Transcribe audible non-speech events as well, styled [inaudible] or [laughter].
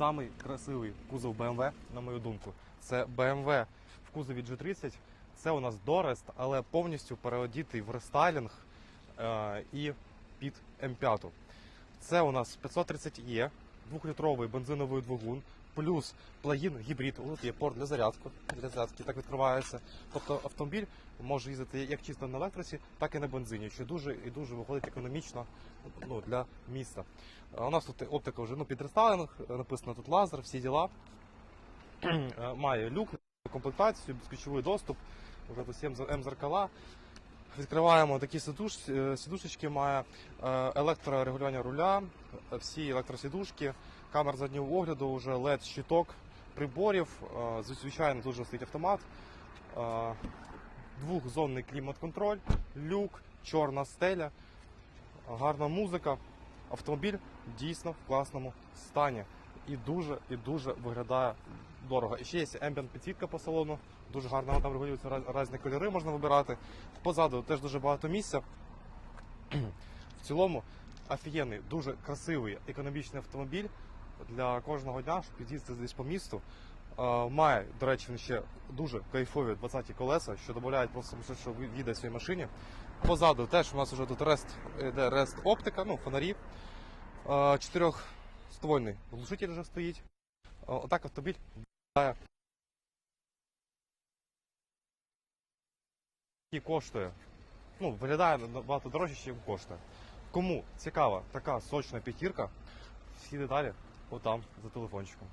Самий красивий кузов BMW, на мою думку, це BMW в кузові G30. Це у нас Дорест, але повністю переодітий в рестайлінг е, і під М5. Це у нас 530E, двохлітровий бензиновий двигун, плюс плагін гібрид. Тут є порт для зарядки, для зарядки так відкривається. Тобто автомобіль може їздити як чисто на електросі, так і на бензині, що дуже і дуже виходить економічно ну, для міста. У нас тут оптика вже ну, під написано тут лазер, всі діла. [clears throat] Е, Має люк, комплектацію, безключовий доступ, вже тут 7 М зеркала. Відкриваємо такі сидуш, е, сідушечки, має е, електрорегулювання руля, е, всі електросідушки, камер заднього огляду, вже LED щиток приборів, звичайно дуже стоїть автомат, двохзонний клімат-контроль, люк, чорна стеля, гарна музика. Автомобіль дійсно в класному стані і дуже і дуже виглядає дорого. І ще є ambient підсвітка по салону, дуже гарно вона там регулюється, різні кольори можна вибирати. Позаду теж дуже багато місця. [clears throat] В цілому офігенний, дуже красивий економічний автомобіль для кожного дня, щоб під'їздити десь по місту. Має, до речі, він ще дуже кайфові 20-ті колеса, що додають просто що їде в своїй машині. Позаду теж у нас вже тут рест, йде рест оптика, ну, фонарі. Е, Чотирьохствольний глушитель вже стоїть. Е, Отак автомобіль. І коштує. Ну, виглядає набагато дорожче, ніж коштує. Кому цікава така сочна п'ятірка, всі деталі отам за телефончиком.